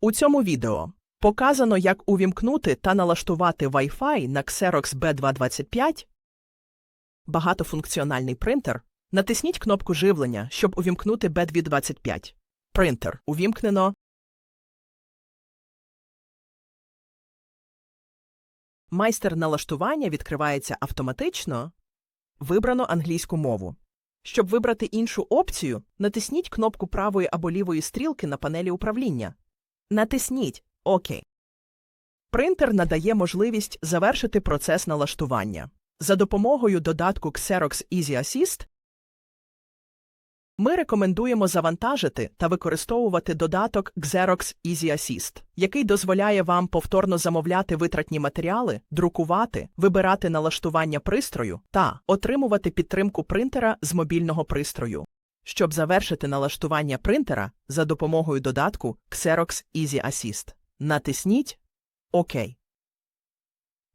У цьому відео показано, як увімкнути та налаштувати Wi-Fi на Xerox B225. Багатофункціональний принтер. Натисніть кнопку живлення, щоб увімкнути B225. Принтер увімкнено. Майстер налаштування відкривається автоматично. Вибрано англійську мову. Щоб вибрати іншу опцію, натисніть кнопку правої або лівої стрілки на панелі управління. Натисніть ОК. Принтер надає можливість завершити процес налаштування. За допомогою додатку Xerox Easy Assist ми рекомендуємо завантажити та використовувати додаток Xerox Easy Assist, який дозволяє вам повторно замовляти витратні матеріали, друкувати, вибирати налаштування пристрою та отримувати підтримку принтера з мобільного пристрою. Щоб завершити налаштування принтера за допомогою додатку Xerox Easy Assist, натисніть ОК.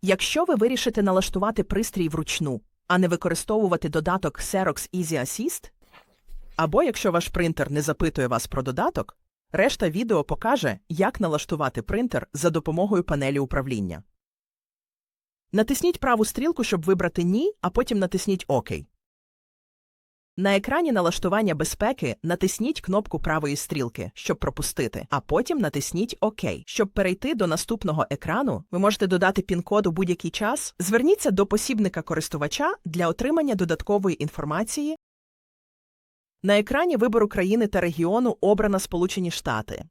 Якщо ви вирішите налаштувати пристрій вручну, а не використовувати додаток Xerox Easy Assist, або якщо ваш принтер не запитує вас про додаток, решта відео покаже, як налаштувати принтер за допомогою панелі управління. Натисніть праву стрілку, щоб вибрати Ні, а потім натисніть ОК. На екрані налаштування безпеки натисніть кнопку правої стрілки, щоб пропустити, а потім натисніть ОК. Щоб перейти до наступного екрану, ви можете додати пін-код у будь-який час. Зверніться до посібника користувача для отримання додаткової інформації. На екрані вибору країни та регіону обрано Сполучені Штати.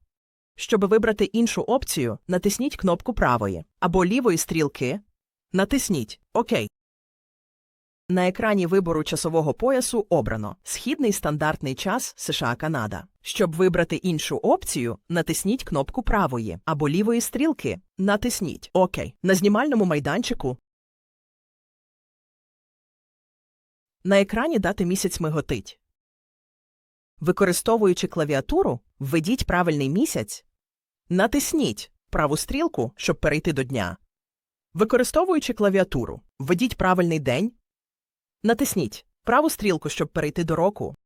Щоб вибрати іншу опцію, натисніть кнопку правої або лівої стрілки. Натисніть ОК. На екрані вибору часового поясу обрано Східний стандартний час США Канада. Щоб вибрати іншу опцію, натисніть кнопку правої або лівої стрілки. Натисніть ОК. На знімальному майданчику. На екрані дати місяць миготить. Використовуючи клавіатуру, введіть правильний місяць. Натисніть праву стрілку, щоб перейти до дня. Використовуючи клавіатуру, введіть правильний день. Натисніть праву стрілку, щоб перейти до року.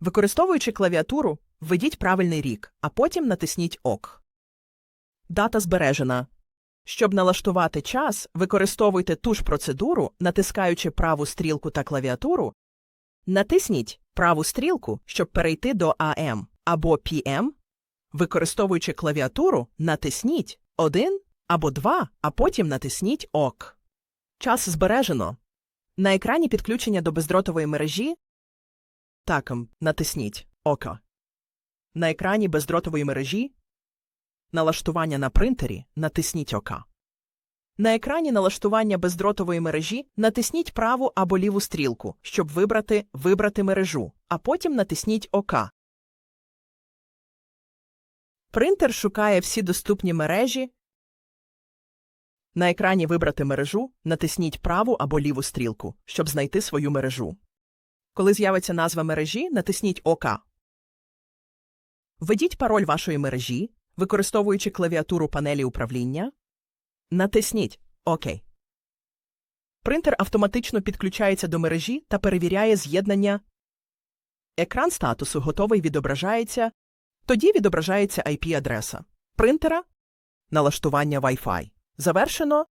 Використовуючи клавіатуру, введіть правильний рік, а потім натисніть ОК. Дата збережена. Щоб налаштувати час, використовуйте ту ж процедуру, натискаючи праву стрілку та клавіатуру. Натисніть праву стрілку, щоб перейти до AM або PM. Використовуючи клавіатуру, натисніть 1 або 2, а потім натисніть ОК. Час збережено. На екрані підключення до бездротової мережі. Таком натисніть ОК. На екрані бездротової мережі. Налаштування на принтері натисніть ОК. На екрані налаштування бездротової мережі натисніть праву або ліву стрілку, щоб вибрати Вибрати мережу, а потім натисніть ОК. Принтер шукає всі доступні мережі. На екрані Вибрати мережу натисніть праву або ліву стрілку, щоб знайти свою мережу. Коли з'явиться назва мережі, натисніть ОК. Введіть пароль вашої мережі, використовуючи клавіатуру панелі управління. Натисніть ОК. Принтер автоматично підключається до мережі та перевіряє з'єднання. Екран статусу готовий відображається. Тоді відображається IP-адреса принтера. Налаштування Wi-Fi. Завершено.